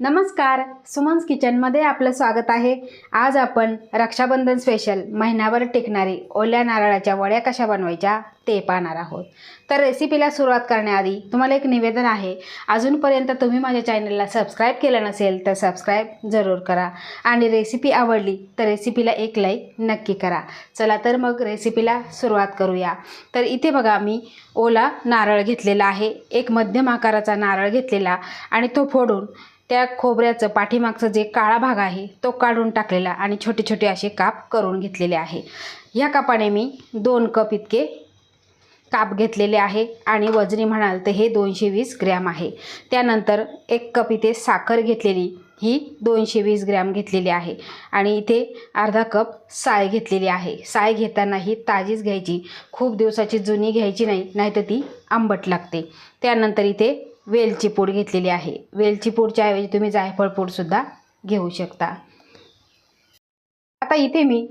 नमस्कार सुमन्स किचनमध्ये आपलं स्वागत आहे. आज आपण रक्षाबंधन स्पेशल महिनाभर टिकणारी ओल्या नारळाच्या वड्या कशा बनवायच्या ते पाहणार आहोत. तर रेसिपीला सुरुवात करण्याआधी तुम्हाला एक निवेदन आहे. अजूनपर्यंत तुम्ही माझ्या चॅनलला सबस्क्राईब केलं नसेल तर सबस्क्राईब जरूर करा. आणि रेसिपी आवडली तर रेसिपीला एक लाईक नक्की करा. चला तर मग रेसिपीला सुरुवात करूया. तर इथे बघा मी ओला नारळ घेतलेला आहे. एक मध्यम आकाराचा नारळ घेतलेला आणि तो फोडून त्या खोबऱ्याचं पाठीमागचं जे काळा भाग आहे तो काढून टाकलेला आणि छोटे छोटे असे काप करून घेतलेले आहे. ह्या कापाने मी दोन कप इतके काप घेतलेले आहे आणि वजनी म्हणाल तर हे दोनशे वीस ग्रॅम आहे. त्यानंतर एक कप इथे साखर घेतलेली ही दोनशे वीस ग्रॅम घेतलेली आहे. आणि इथे अर्धा कप साय घेतलेली आहे. साय घेताना ही ताजीच घ्यायची खूप दिवसाची जुनी घ्यायची नाही नाहीतर ती आंबट लागते. त्यानंतर इथे वेलची पूड घेतलेली आहे. वेलची पूडच्या ऐवजी तुम्ही जायफळ पूडसुद्धा घेऊ शकता. आता इथे मी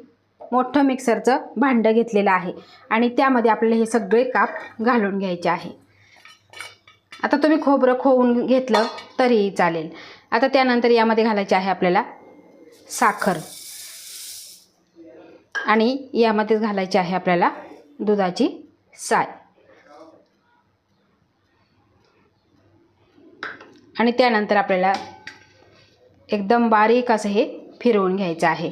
मोठं मिक्सरचं भांडं घेतलेलं आहे आणि त्यामध्ये आपल्याला हे सगळे काप घालून घ्यायचे आहे. आता तुम्ही खोबरं खोवून घेतलं तरीही चालेल. आता त्यानंतर यामध्ये घालायचे आहे आपल्याला साखर. आणि यामध्येच घालायची आहे आपल्याला दुधाची साय. आणि त्यानंतर आपल्याला एकदम बारीक असं हे फिरवून घ्यायचं आहे.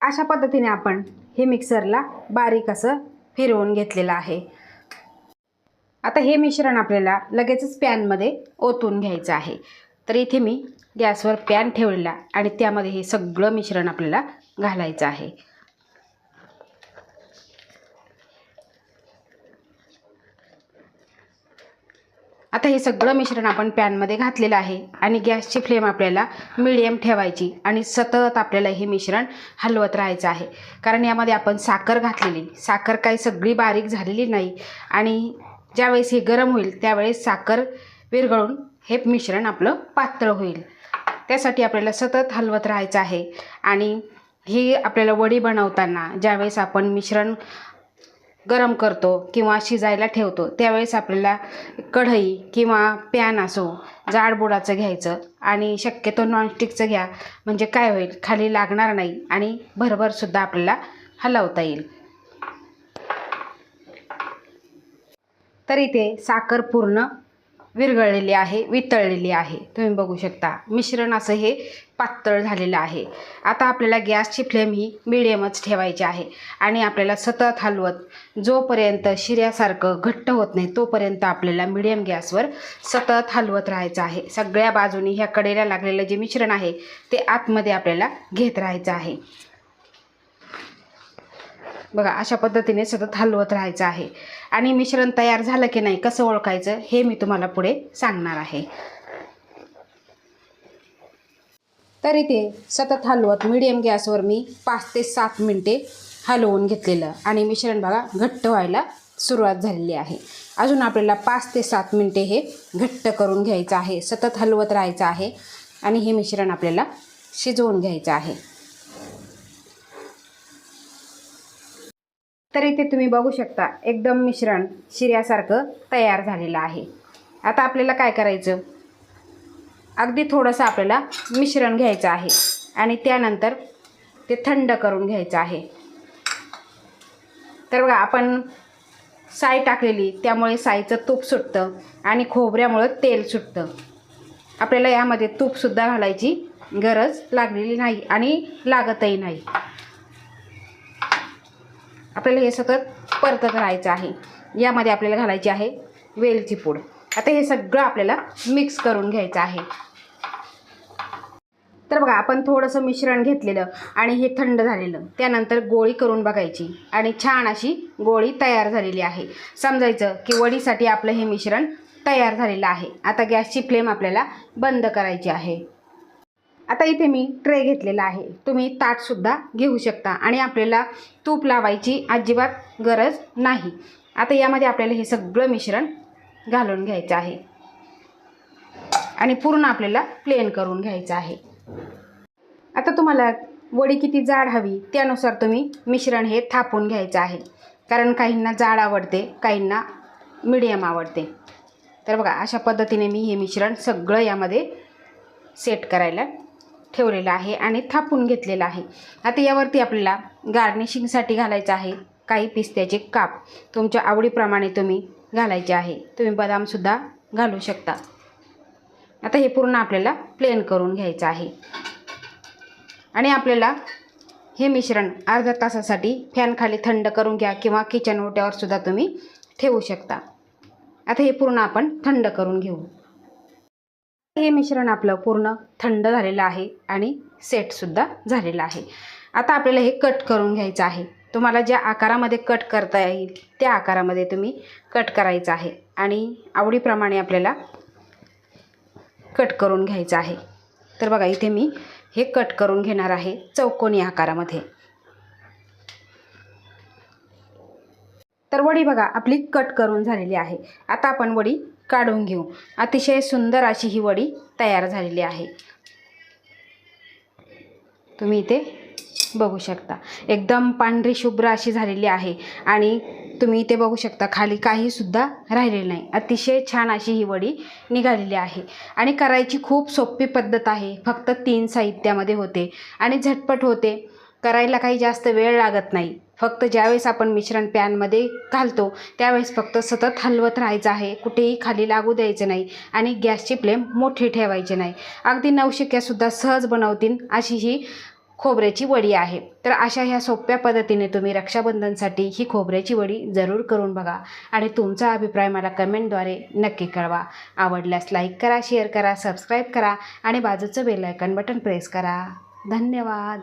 अशा पद्धतीने आपण हे मिक्सरला बारीक असं फिरवून घेतलेलं आहे. आता हे मिश्रण आपल्याला लगेचच पॅनमध्ये ओतून घ्यायचं आहे. तर इथे मी गॅसवर पॅन ठेवलेला आणि त्यामध्ये हे सगळं मिश्रण आपल्याला घालायचं आहे. आता हे सगळं मिश्रण आपण पॅनमध्ये घातलेलं आहे आणि गॅसची फ्लेम आपल्याला मिडियम ठेवायची आणि सतत आपल्याला हे मिश्रण हलवत राहायचं आहे. कारण यामध्ये आपण साखर घातलेली साखर काही सगळी बारीक झालेली नाही आणि ज्यावेळेस हे गरम होईल त्यावेळेस साखर विरघळून हे मिश्रण आपलं पातळ होईल. त्यासाठी आपल्याला सतत हलवत राहायचं आहे आणि ही आपल्याला वडी बनवताना ज्यावेळेस आपण मिश्रण गरम करतो किंवा शिजायला ठेवतो त्यावेळेस आपल्याला कढई किंवा पॅन असो जाडबुडाचं घ्यायचं आणि शक्यतो नॉनस्टिकचं घ्या. म्हणजे काय होईल? खाली लागणार नाही आणि भरभरसुद्धा आपल्याला हलवता येईल. तर इथे साखर पूर्ण विरघळलेली आहे वितळलेली आहे. तुम्ही बघू शकता मिश्रण असं हे पातळ झालेलं आहे. आता आपल्याला गॅसची फ्लेम ही मिडियमच ठेवायची आहे आणि आपल्याला सतत हलवत जोपर्यंत शिऱ्यासारखं घट्ट होत नाही तोपर्यंत आपल्याला मिडियम गॅसवर सतत हलवत राहायचं आहे. सगळ्या बाजूनी ह्या कडेला लागलेलं जे मिश्रण आहे ते आतमध्ये आपल्याला घेत राहायचं आहे. बघा अशा पद्धतीने सतत हलवत राहायचं आहे. आणि मिश्रण तयार झालं की नाही कसं ओळखायचं हे मी तुम्हाला पुढे सांगणार आहे. तर इथे सतत हलवत मिडियम गॅसवर मी पाच ते सात मिनटे हलवून घेतलेलं आणि मिश्रण बघा घट्ट व्हायला सुरुवात झालेली आहे. अजून आपल्याला पाच ते सात मिनटे हे घट्ट करून घ्यायचं आहे सतत हलवत राहायचं आहे आणि हे मिश्रण आपल्याला शिजवून घ्यायचं आहे. तर इथे तुम्ही बघू शकता एकदम मिश्रण शिऱ्यासारखं तयार झालेलं आहे. आता आपल्याला काय करायचं? अगदी थोडंसं आपल्याला मिश्रण घ्यायचं आहे आणि त्यानंतर ते थंड करून घ्यायचं आहे. तर बघा आपण साय टाकलेली त्यामुळे साईचं तूप सुटतं आणि खोबऱ्यामुळं तेल सुटतं. आपल्याला यामध्ये तूपसुद्धा घालायची गरज लागलेली नाही आणि लागतही नाही. आपल्याला हे सतत परतत राहायचं आहे. यामध्ये आपल्याला घालायची आहे वेलची पूड. आता हे सगळं आपल्याला मिक्स करून घ्यायचं आहे. तर बघा आपण थोडंसं मिश्रण घेतलेलं आणि हे थंड झालेलं. त्यानंतर गोळी करून बघायची आणि छान अशी गोळी तयार झालेली आहे. समजायचं की वडीसाठी आपलं हे मिश्रण तयार झालेलं आहे. आता गॅसची फ्लेम आपल्याला बंद करायची आहे. आता इथे मी ट्रे घेतलेला आहे. तुम्ही ताटसुद्धा घेऊ शकता आणि आपल्याला तूप लावायची अजिबात गरज नाही. आता यामध्ये आपल्याला हे सगळं मिश्रण घालून घ्यायचं आहे. आणि पूर्ण आपल्याला प्लेन करून घ्यायचं आहे. आता तुम्हाला वडी किती जाड हवी त्यानुसार तुम्ही मिश्रण हे थापून घ्यायचं आहे. कारण काहींना जाड आवडते काहींना मिडियम आवडते. तर बघा अशा पद्धतीने मी हे मिश्रण सगळं यामध्ये सेट करायला ठेवलेला आहे आणि थापून घेतलेला आहे. आता यावरती आपल्याला गार्निशिंगसाठी घालायचं आहे काही पिस्त्याचे काप. तुमच्या आवडीप्रमाणे तुम्ही घालायचे आहे. तुम्ही बदामसुद्धा घालू शकता. आता हे पूर्ण आपल्याला प्लेन करून घ्यायचं आहे. आणि आपल्याला हे मिश्रण अर्ध्या तासासाठी फॅनखाली थंड करून घ्या किंवा किचन ओट्यावर सुद्धा तुम्ही ठेवू शकता. आता हे पूर्ण आपण थंड करून घेऊ. हे मिश्रण आपलं पूर्ण थंड झालेलं आहे आणि सेटसुद्धा झालेलं आहे. आता आपल्याला हे कट करून घ्यायचं आहे. तुम्हाला ज्या आकारामध्ये कट करता येईल त्या आकारामध्ये तुम्ही कट करायचं आहे. आणि आवडीप्रमाणे आपल्याला कट करून घ्यायचं आहे. तर बघा इथे मी हे कट करून घेणार आहे चौकोनी आकारामध्ये. तर वडी बघा आपली कट करून झालेली आहे. आता आपण वडी काढून घेऊ. अतिशय सुंदर अशी ही वडी तयार झालेली आहे. तुम्ही इथे बघू शकता. एकदम पांढरी शुभ्र अशी झालेली आहे आणि तुम्ही इथे बघू शकता खाली काहीसुद्धा राहिलेलं नाही. अतिशय छान अशी ही वडी निघालेली आहे. आणि करायची खूप सोपी पद्धत आहे. फक्त तीन साहित्यामध्ये होते आणि झटपट होते. करायला काही जास्त वेळ लागत नाही. फक्त ज्यावेळेस आपण मिश्रण पॅनमध्ये घालतो त्यावेळेस फक्त सतत हलवत राहायचं आहे. कुठेही खाली लागू द्यायचं नाही आणि गॅसची फ्लेम मोठी ठेवायची नाही. अगदी नवशिक्यासुद्धा सहज बनवतील अशी ही खोबऱ्याची वडी आहे. तर अशा ह्या सोप्या पद्धतीने तुम्ही रक्षाबंधनसाठी ही खोबऱ्याची वडी जरूर करून बघा आणि तुमचा अभिप्राय मला कमेंटद्वारे नक्की कळवा. आवडल्यास लाईक करा शेअर करा सबस्क्राईब करा आणि बाजूचं बेल बटन प्रेस करा. धन्यवाद.